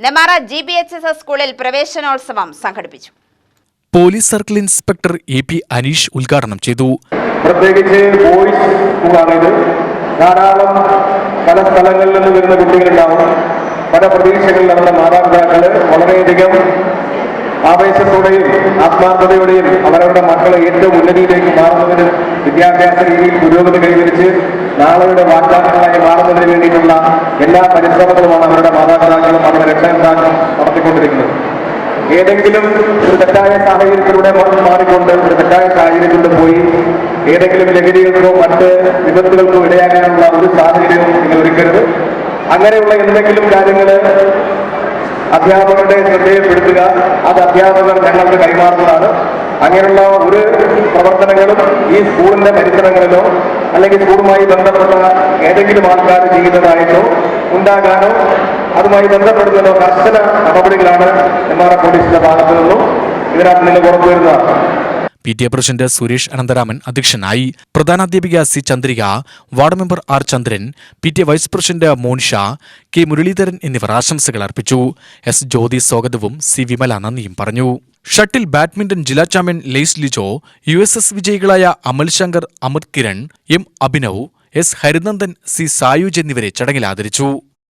Nemmara G B H S S സ്കൂളിൽ പ്രവേശനോത്സവം സംഘടിപ്പിച്ചു. Police circle inspector A P Aneesh ഉദ്ഘാടനം ചെയ്തു. പ്രത്യേകിച്ച് ബോയ്സ് സ്കൂളാണിത് ധാരാളം പല സ്ഥലങ്ങളിൽ നിന്ന് വരുന്ന കുട്ടികളുണ്ടാവും. പല പ്രതീക്ഷകളിൽ നമ്മുടെ മാതാപിതാക്കൾ വളരെയധികം ആവേശത്തോടെയും ആത്മാർത്ഥതയോടെയും അവരവരുടെ മക്കളെ ഏറ്റവും ഉന്നതിയിലേക്ക് മാറുന്നതിന് വിദ്യാഭ്യാസ രീതിയിൽ പുരോഗതി കൈവരിച്ച് നാളെയുടെ വാഗ്ദാനങ്ങളായി മാറുന്നതിന് വേണ്ടിയിട്ടുള്ള എല്ലാ പരിശ്രമങ്ങളുമാണ് അവരുടെ മാതാപിതാക്കളും അവരുടെ രക്ഷകർത്താക്കളും നടത്തിക്കൊണ്ടിരിക്കുന്നത്. ഏതെങ്കിലും ഒരു തെറ്റായ സാഹചര്യത്തിലൂടെ മാറിക്കൊണ്ട് ഒരു തെറ്റായ സാഹചര്യത്തിലൂടെ പോയി ഏതെങ്കിലും ലഹരികൾക്കോ മറ്റ് വിപത്തുകൾക്കോ ഇടയാകാനുള്ള ഒരു സാഹചര്യവും നിങ്ങൾ ഒരുക്കരുത്. അങ്ങനെയുള്ള എന്തെങ്കിലും കാര്യങ്ങൾ അധ്യാപകരുടെ ശ്രദ്ധയിൽപ്പെടുത്തുക അത് അധ്യാപകർ ഞങ്ങൾക്ക് കൈമാറുന്നതാണ്. അങ്ങനെയുള്ള ഒരു പ്രവർത്തനങ്ങളും ഈ സ്കൂളിന്റെ പരിസരങ്ങളിലോ അല്ലെങ്കിൽ സ്കൂളുമായി ബന്ധപ്പെട്ട ഏതെങ്കിലും ആൾക്കാർ ചെയ്യുന്നതായിട്ടോ ഉണ്ടാകാനോ അതുമായി ബന്ധപ്പെടുന്നതോ കർശന നടപടികളാണ് എം ആർ പോലീസിന്റെ ഭാഗത്തു നിന്നും ഇതിനകത്ത് നിന്ന് ഉറപ്പുവരുന്നതാണ് P T A president Suresh Anantharaman അധ്യക്ഷനായി പ്രധാനാധ്യാപിക C Chandrika ward member R Chandran P T A vice president Monsha K Muraleedharan എന്നിവർ ആശംസകൾ അർപ്പിച്ചു. എസ് ജ്യോതി സ്വാഗതവും സി വിമല നന്ദിയും പറഞ്ഞു. ഷട്ടിൽ ബാഡ്മിന്റൺ ജില്ലാ ചാമ്പ്യൻ ലെയ്സ് Lijo U S S വിജയികളായ Amal Shankar Amit Kiran M Abhinav S Harinandan C Sayuj എന്നിവരെ ചടങ്ങിൽ ആദരിച്ചു.